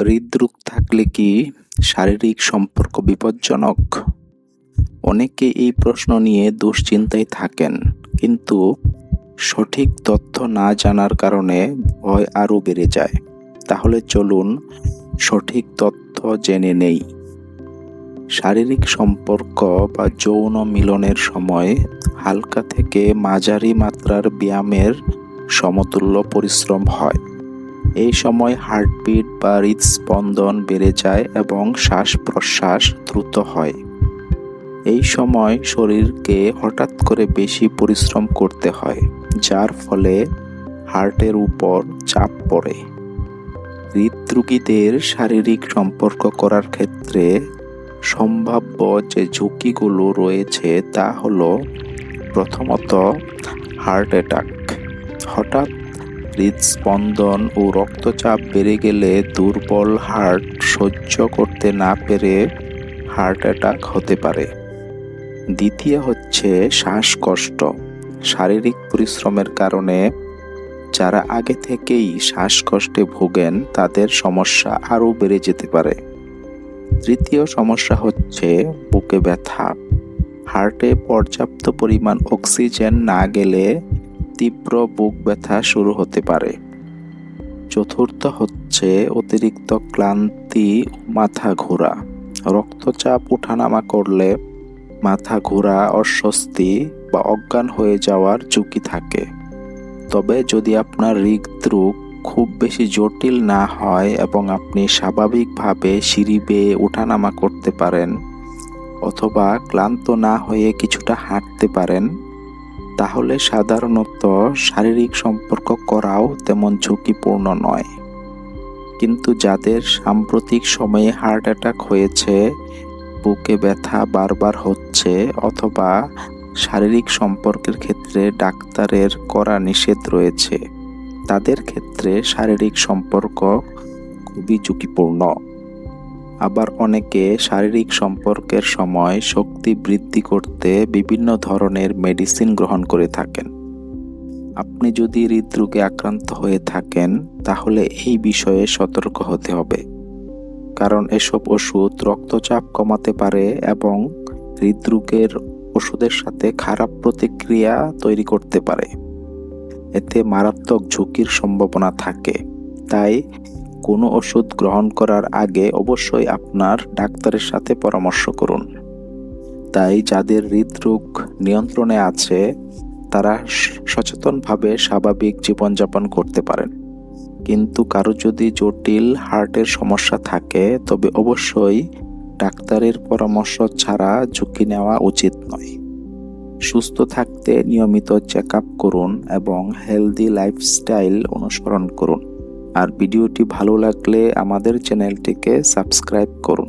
হৃদরোগ থাকলে কি শারীরিক সম্পর্ক বিপজ্জনক? অনেকে এই প্রশ্ন নিয়ে দুশ্চিন্তায় থাকেন, কিন্তু সঠিক তথ্য না জানার কারণে ভয় আরও বেড়ে যায়। তাহলে চলুন সঠিক তথ্য জেনে নেই। শারীরিক সম্পর্ক বা যৌন মিলনের সময় হালকা থেকে মাঝারি মাত্রার ব্যায়ামের সমতুল্য পরিশ্রম হয়। এই সময় হার্টবিট বা হৃদস্পন্দন বেড়ে যায় এবং শ্বাস প্রশ্বাস দ্রুত হয়। এই সময় শরীরকে হঠাৎ করে বেশি পরিশ্রম করতে হয়, যার ফলে হার্টের উপর চাপ পড়ে। হৃদরোগীদের শারীরিক সম্পর্ক করার ক্ষেত্রে সম্ভাব্য যে ঝুঁকিগুলো রয়েছে তা হলো প্রথমত হার্ট অ্যাটাক। হঠাৎ হৃদস্পন্দন ও রক্তচাপ বেড়ে গেলে দুর্বল হার্ট সহ্য করতে না পেরে হার্ট অ্যাটাক হতে পারে। দ্বিতীয় হচ্ছে শ্বাসকষ্ট। শারীরিক পরিশ্রমের কারণে যারা আগে থেকেই শ্বাসকষ্টে ভোগেন, তাদের সমস্যা আরও বেড়ে যেতে পারে। তৃতীয় সমস্যা হচ্ছে বুকে ব্যথা। হার্টে পর্যাপ্ত পরিমাণ অক্সিজেন না গেলে তীব্র বুক ব্যথা শুরু হতে পারে। চতুর্থ হচ্ছে অতিরিক্ত ক্লান্তি মাথা ঘোরা। রক্তচাপ ওঠানামা করলে মাথা ঘোরা, অস্বস্তি বা অজ্ঞান হয়ে যাওয়ার ঝুঁকি থাকে। তবে যদি আপনার হৃদরোগ খুব বেশি জটিল না হয় এবং আপনি স্বাভাবিকভাবে সিঁড়ি বেয়ে ওঠানামা করতে পারেন অথবা ক্লান্ত না হয়ে কিছুটা হাঁটতে পারেন তাহলে সাধারণত শারীরিক সম্পর্ক করাও তেমন ঝুঁকিপূর্ণ নয়। কিন্তু যাদের সাম্প্রতিক সময়ে হার্ট অ্যাটাক হয়েছে, বুকে ব্যথা বারবার হচ্ছে অথবা শারীরিক সম্পর্কের ক্ষেত্রে ডাক্তারের করা নিষেধ রয়েছে, তাদের ক্ষেত্রে শারীরিক সম্পর্ক খুবই ঝুঁকিপূর্ণ। আবার অনেকে শারীরিক সম্পর্কের সময় শক্তি বৃদ্ধি করতে বিভিন্ন ধরনের মেডিসিন গ্রহণ করে থাকেন। আপনি যদি হৃদরোগে আক্রান্ত হয়ে থাকেন, তাহলে এই বিষয়ে সতর্ক হতে হবে। কারণ এসব ওষুধ রক্তচাপ কমাতে পারে এবং হৃদরোগের ওষুধের সাথে খারাপ প্রতিক্রিয়া তৈরি করতে পারে। এতে মারাত্মক ঝুঁকির সম্ভাবনা থাকে। তাই কোনো ওষুধ গ্রহণ করার আগে অবশ্যই আপনার ডাক্তারের সাথে পরামর্শ করুন। তাই যাদের হৃদরোগ নিয়ন্ত্রণে আছে, তারা সচেতনভাবে স্বাভাবিক জীবনযাপন করতে পারেন। কিন্তু কারও যদি জটিল হার্টের সমস্যা থাকে, তবে অবশ্যই ডাক্তারের পরামর্শ ছাড়া ঝুঁকি নেওয়া উচিত নয়। সুস্থ থাকতে নিয়মিত চেক আপ করুন এবং হেলদি লাইফস্টাইল অনুসরণ করুন। আর ভিডিওটি ভালো লাগলে আমাদের চ্যানেলটিকে সাবস্ক্রাইব করুন।